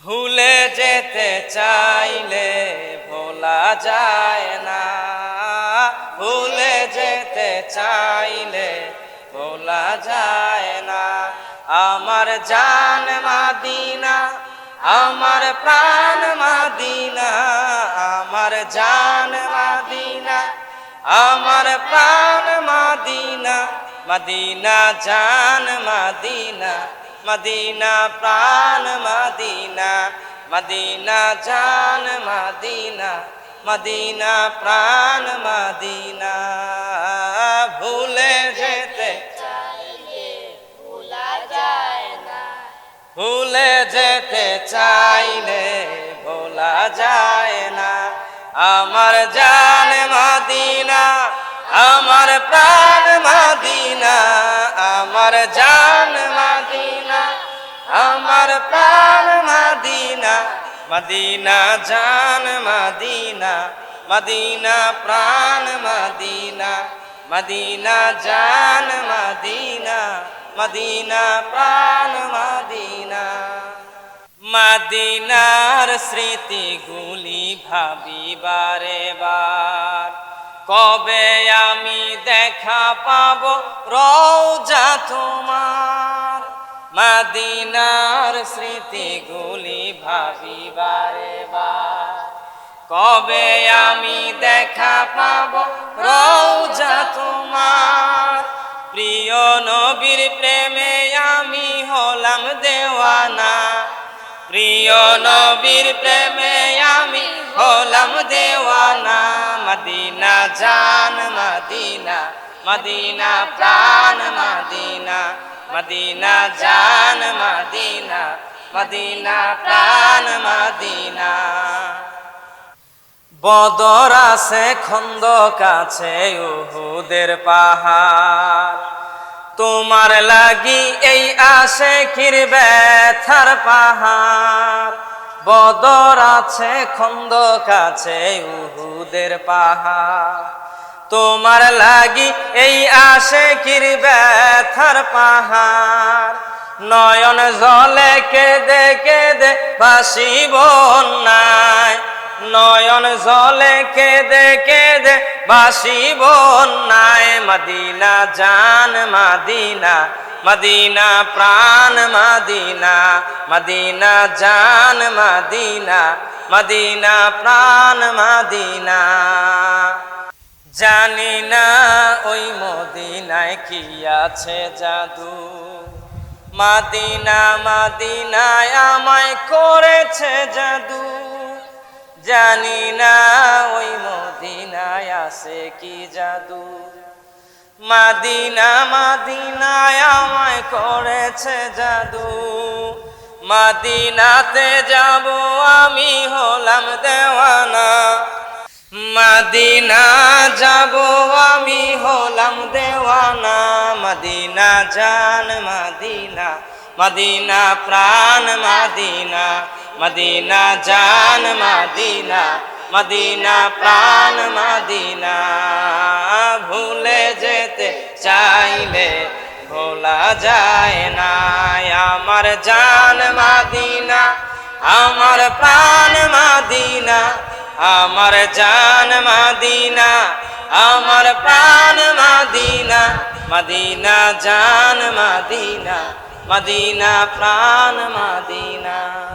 ভুলে যেতে চাইলে ভোলা যায় না। ভুলে যেতে চাইলে ভোলা যায় না। আমার জান মাদিনা, আমার প্রাণ মাদিনা, আমার জান মাদিনা, আমার প্রাণ মাদিনা, মদিনা জান মাদিনা, মদিনা প্রাণ মদিনা। মদিনা মদিনা জান মদিনা মদিনা প্রাণ মদিনা। ভুলে যেতে ভুলে যেতে চাইলে ভোলা যায় না। আমার জান মদিনা আমার প্রাণ মদিনা আমার জান আমার প্রাণ মাদিনা, মদিনা জান মদিনা মদিনা প্রাণ মদিনা মদিনা জান মদিনা মদিনা প্রাণ মদিনা। মদিনার স্মৃতিগুলি ভাবি বারে বার কবে আমি দেখা পাব রওজা তোমার? মদিনার স্মৃতিগুলি ভাবি বারে কবে আমি দেখা পাব রওজা তোমার? প্রিয় নবীর প্রেমে আমি হলাম দেওয়ানা। প্রিয় নবীর প্রেমে আমি হলাম দেওয়ানা। মদিনা জান, মদিনা মদিনা প্রাণ, মদিনা মদিনা জান, মদিনা মদিনা প্রাণ, মদিনা। বদর আছে খন্দ কাছে উহুদের পাহাড়। তোমার লাগি এই আশে কির ব্যথার পাহাড়। বদর আছে খন্দ কাছে উহুদের পাহাড়। তোমার লাগি এই আশে কির ব্যথার পাহাড়। নয়ন জলে কেঁদে কেঁদে বাসি বন্যায় নয়ন জলে কেঁদে কেঁদে বাসি বন্যায় মদিনা জান, মাদিনা, মদিনা প্রাণ, মদিনা মদিনা জান, মদিনা মদিনা প্রাণ, মদিনা। জানি না ওই মদিনায় কি আছে জাদু। মাদিনা, মাদিনায় আমায় করেছে জাদু। জানি না ওই মদিনায় আছে কি জাদু। মাদিনা, মাদিনায় আমায় করেছে জাদু। মাদিনাতে যাব আমি হলাম দেওয়ানা। মদিনা যাব আমি হলাম দেওয়ানা। মদিনা জান, মদিনা মদিনা প্রাণ, মদিনা মদিনা জান, মদিনা মদিনা প্রাণ, মদিনা। ভুলে যেতে চাইলে ভোলা যায় না। আমার জান মদিনা, আমার প্রাণ মদিনা আমার জান মাদিনা আমার প্রাণ মাদিনা মদিনা জান মাদিনা মদিনা প্রাণ মদিনা।